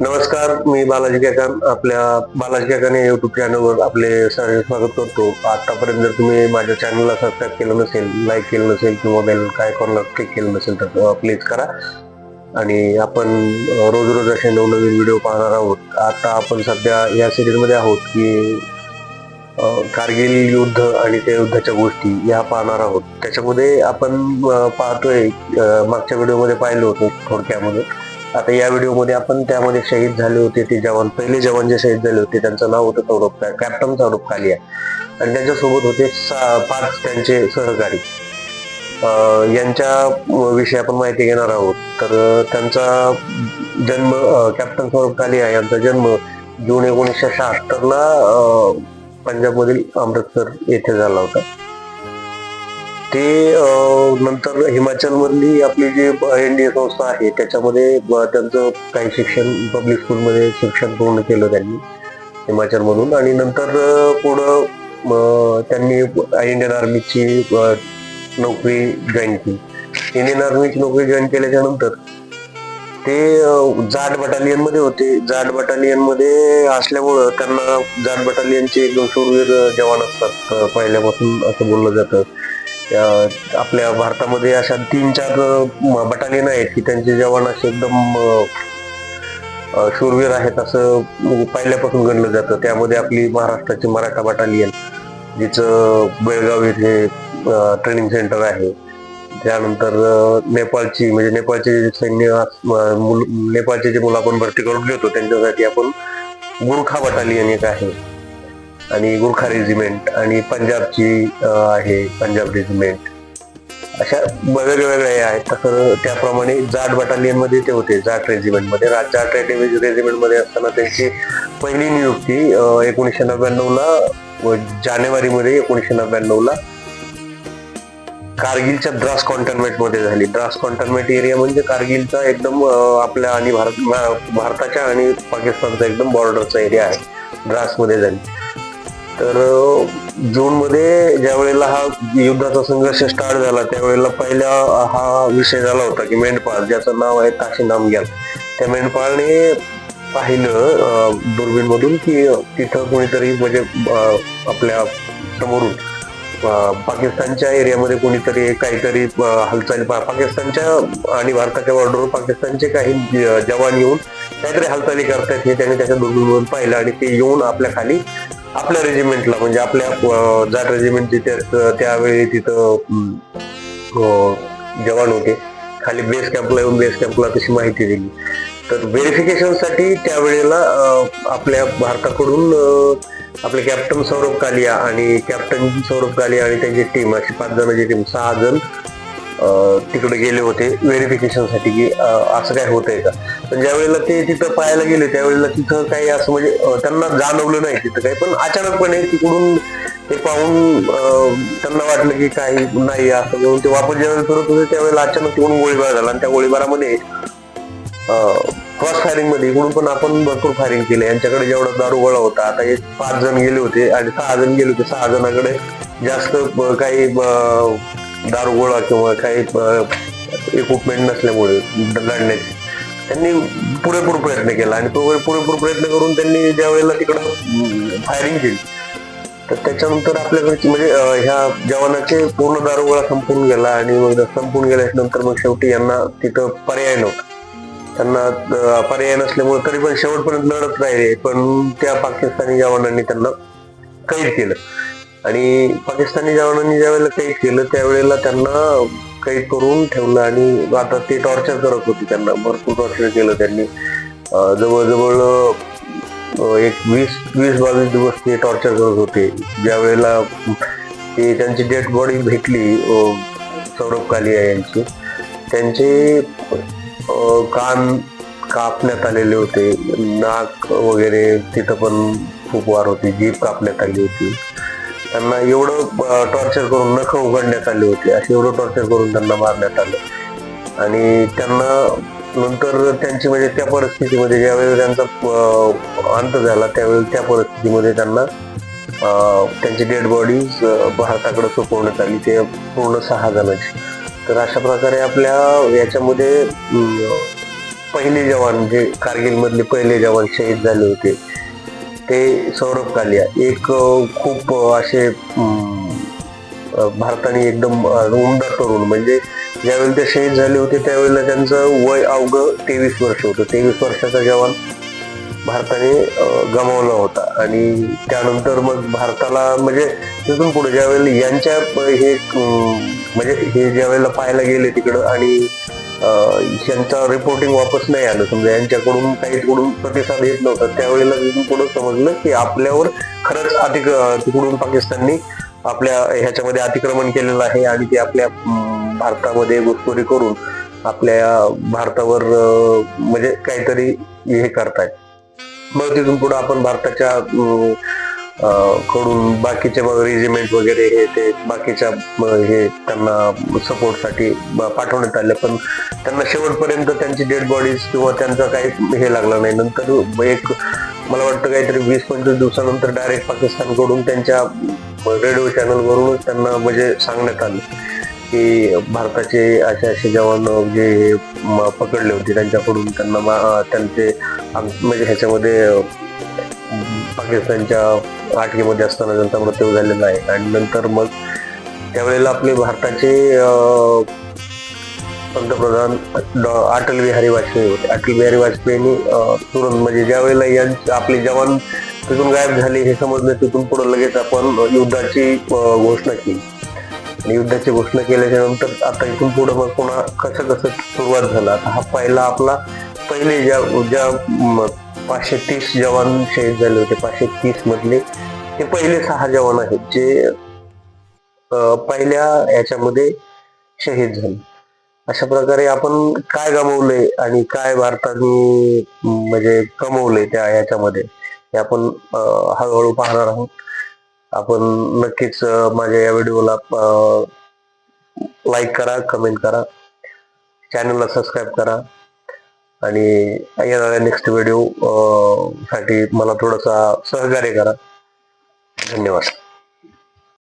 नमस्कार मी बालाजी केकान आपल्या बालाजी केकान या युट्यूब चॅनलवर आपले सहर्ष स्वागत करतो. आतापर्यंत जर तुम्ही माझ्या चॅनलला सबस्क्राईब केलं नसेल लाईक केलं नसेल किंवा बेल काय कोणाला क्लिक केलं नसेल तर प्लीज करा. आणि आपण रोज रोज असे नवनवीन व्हिडिओ पाहणार आहोत. आता आपण सध्या या सिरीजमध्ये आहोत की कारगिल युद्ध आणि त्या युद्धाच्या गोष्टी या पाहणार आहोत. त्याच्यामध्ये आपण पाहतोय मागच्या व्हिडिओमध्ये पाहिलं होतं थोडक्यामध्ये. आता या व्हिडिओमध्ये आपण त्यामध्ये शहीद झाले होते ते जवान. पहिले जवान जे शहीद झाले होते त्यांचं नाव होतं सौरभ कॅप्टन सौरभ कालिया. आणि त्यांच्यासोबत होते पाच त्यांचे सहकारी. अं, यांच्या विषयी आपण माहिती घेणार आहोत. तर त्यांचा जन्म कॅप्टन सौरभ कालिया यांचा जन्म जून एकोणीसशे शहात्तरला पंजाबमधील अमृतसर येथे झाला होता. ते अं, नंतर हिमाचलमधली आपली जी एनडीए संस्था आहे त्याच्यामध्ये त्यांचं काही शिक्षण पब्लिक स्कूलमध्ये शिक्षण पूर्ण केलं त्यांनी हिमाचलमधून आणि नंतर पुढं त्यांनी इंडियन आर्मीची नोकरी जॉईन केली. इंडियन आर्मीची नोकरी जॉईन केल्याच्यानंतर ते जाट बटालियनमध्ये होते. जाट बटालियनमध्ये असल्यामुळं त्यांना जाट बटालियनचे एकदम शूरवीर जवान असतात पहिल्यापासून असं बोललं जातं. आपल्या भारतामध्ये अशा तीन चार बटालियन आहेत की त्यांचे जवान असे एकदम शूरवीर आहेत असं म्हणजे पहिल्यापासून गणलं जातं. त्यामध्ये आपली महाराष्ट्राची मराठा बटालियन जिचं बेळगाव येथे ट्रेनिंग सेंटर आहे. त्यानंतर नेपाळची म्हणजे नेपाळचे जे सैन्य नेपाळचे जे मुलं आपण भरती करून घेतो त्यांच्यासाठी आपण गुरखा बटालियन एक आहे. आणि गुरखा रेजिमेंट आणि पंजाबची आहे पंजाब रेजिमेंट अशा वेगळ्या आहेत. तसं त्याप्रमाणे जाट बटालियनमध्ये ते होते जाट रेजिमेंटमध्ये. जाट रेजिमेंटमध्ये असताना त्यांची पहिली नियुक्ती एकोणीसशे नव्याण्णव ला जानेवारी जानेवारीमध्ये एकोणीसशे नव्याण्णव ला कारगिलच्या द्रास कॉन्टनमेंटमध्ये झाली. द्रास कॉन्टनमेंट एरिया म्हणजे कारगिलचा एकदम आपल्या आणि भारत भारताच्या आणि पाकिस्तानचा एकदम बॉर्डरचा एरिया आहे. द्रासमध्ये झाली. तर जून मध्ये ज्या वेळेला हा युद्धाचा संघर्ष स्टार्ट झाला त्यावेळेला पहिला हा विषय झाला होता की मेंढपाळ ज्याचं नाव आहे ताशी नामग्याल त्या मेंढपाळने पाहिलं दुर्बीण मधून की तिथं कोणीतरी म्हणजे आपल्या समोरून पाकिस्तानच्या एरियामध्ये कोणीतरी काहीतरी हालचाली पाकिस्तानच्या आणि भारताच्या बॉर्डरवर पाकिस्तानचे काही जवान येऊन काहीतरी हालचाली करतायत हे त्याने त्याच्या दुर्बीणमधून पाहिलं आणि ते येऊन आपल्या खाली आपल्या रेजिमेंटला म्हणजे आपल्या जाट रेजिमेंट जिथे त्यावेळी तिथं जवान होते. खाली बेस कॅम्पला येऊन बेस कॅम्पला तशी माहिती दिली. तर व्हेरिफिकेशनसाठी त्यावेळेला आपल्या भारताकडून आपले कॅप्टन सौरभ कालिया आणि कॅप्टन सौरभ कालिया आणि त्यांची टीम अशी पाच जणांची टीम सहा जण तिकडे गेले होते व्हेरिफिकेशनसाठी की असं काय होतंय का? पण ज्या वेळेला ते तिथं पाहायला गेले त्यावेळेला तिथं काही असं म्हणजे त्यांना जाणवलं नाही तिथं काही. पण अचानकपणे तिकडून ते पाहून अं, त्यांना वाटलं की काही नाही असं म्हणून ते वापस ज्यावेळेला फिरत होते त्यावेळेला अचानक तिकडून गोळीबार झाला. आणि त्या गोळीबारामध्ये क्रॉस फायरिंगमध्ये इकडून पण आपण भरपूर फायरिंग केले. यांच्याकडे जेवढा दारू गोळा होता आता हे पाच जण गेले होते आणि सहा जण गेले होते. सहा जणांकडे जास्त काही दारुगोळा दारू गोळा किंवा काही इक्विपमेंट नसल्यामुळे लढण्याचे त्यांनी पुरेपूर प्रयत्न केला आणि पुरे- पुरेपूर प्रयत्न करून त्यांनी ज्या वेळेला तिकडं फायरिंग केली. तर त्याच्यानंतर आपल्याकडची म्हणजे ह्या जवानाचे पूर्ण दारुगोळा संपून गेला आणि मग संपून गेल्याच्यानंतर मग शेवटी यांना तिथं पर्याय नव्हता. त्यांना पर्याय नसल्यामुळे तरी पण शेवटपर्यंत लढत राहिले पण त्या पाकिस्तानी जवानांनी त्यांना कैद केलं. आणि पाकिस्तानी जवानांनी ज्या वेळेला केलं त्यावेळेला त्यांना काही करून ठेवलं आणि आता ते टॉर्चर करत होते त्यांना. भरपूर टॉर्चर केलं त्यांनी. जवळजवळ एक वीस वीस बावीस दिवस ते टॉर्चर करत होते. ज्या वेळेला ते त्यांची डेड बॉडी भेटली सौरभ कालिया यांची त्यांचे कान कापण्यात आलेले होते. नाक वगैरे तिथं पण खूप वार होती जीभ कापण्यात आली होती. त्यांना एवढं टॉर्चर करून नख उघडण्यात आले होते. असे एवढं टॉर्चर करून त्यांना मारण्यात आलं. आणि त्यांना नंतर त्यांची म्हणजे त्या परिस्थितीमध्ये ज्यावेळी त्यांचा अंत झाला त्यावेळी त्या परिस्थितीमध्ये त्यांना त्यांची डेड बॉडी भारताकडे सोपवण्यात आली. ते पूर्ण सहा जणांची. तर अशा प्रकारे आपल्या याच्यामध्ये पहिले जवान जे कारगिलमधले पहिले जवान शहीद झाले होते. ते सौरभ कालिया एक खूप असे भारताने एकदम अं, उमदा तरुण. म्हणजे ज्यावेळी ते शहीद झाले होते त्यावेळेला त्यांचं वय अवघं तेवीस वर्ष होतं. तेवीस वर्षाचा जवान भारताने गमावला होता. आणि त्यानंतर मग भारताला म्हणजे तिथून पुढे ज्यावेळेला यांच्या प- हे म्हणजे हे ज्यावेळेला पाहायला गेले तिकडं आणि यांचा रिपोर्टिंग वापस नाही आलं. समजा यांच्याकडून काही प्रतिसाद येत नव्हता. त्यावेळेला तिथून पुढे समजलं की आपल्यावर खरंच अतिक तिकडून पाकिस्ताननी आपल्या ह्याच्यामध्ये अतिक्रमण केलेलं आहे आणि ते आपल्या भारतामध्ये घुसखोरी करून आपल्या भारतावर म्हणजे काहीतरी हे करतायत. मग तिथून पुढे आपण भारताच्या कडून बाकीचे मग रेजिमेंट वगैरे हे ते बाकीच्या हे त्यांना सपोर्टसाठी पाठवण्यात आले. पण त्यांना शेवटपर्यंत त्यांची डेड बॉडीज किंवा त्यांचा काही हे लागला नाही. नंतर एक मला वाटतं काहीतरी वीस पंचवीस दिवसानंतर डायरेक्ट पाकिस्तानकडून त्यांच्या रेडिओ चॅनलवरूनच त्यांना म्हणजे सांगण्यात आलं की भारताचे असे असे जवान जे पकडले होते त्यांच्याकडून त्यांना त्यांचे म्हणजे ह्याच्यामध्ये पाकिस्तानच्या आटकीमध्ये असताना त्यांचा मृत्यू झालेला आहे. आणि नंतर मग त्यावेळेला आपले भारताचे अं, पंतप्रधान डॉ- अटल बिहारी वाजपेयी होते. अटल बिहारी वाजपेयींनी तुरंत म्हणजे ज्या वेळेला आपले जवान तिथून गायब झाले हे समजलं तिथून पुढे लगेच आपण युद्धाची घोषणा केली. आणि युद्धाची घोषणा केल्याच्यानंतर आता इथून पुढे मग पुन्हा कसं कसं सुरुवात झालं. आता हा पहिला आपला पहिले ज्या ज्या पाचशे तीस जवान शहीद झाले होते. पाचशे तीस मधले हे पहिले सहा जवान आहेत जे पहिल्या याच्यामध्ये शहीद झाले. अशा प्रकारे आपण काय गमावलंय आणि काय भारताने म्हणजे कमवलंय त्या याच्यामध्ये हे आपण हळूहळू पाहणार आहोत. आपण नक्कीच माझ्या या व्हिडिओला लाईक करा कमेंट करा. चॅनलला सबस्क्राईब करा. आणि येणाऱ्या नेक्स्ट व्हिडिओ साठी मला थोडासा सहकार्य करा. धन्यवाद.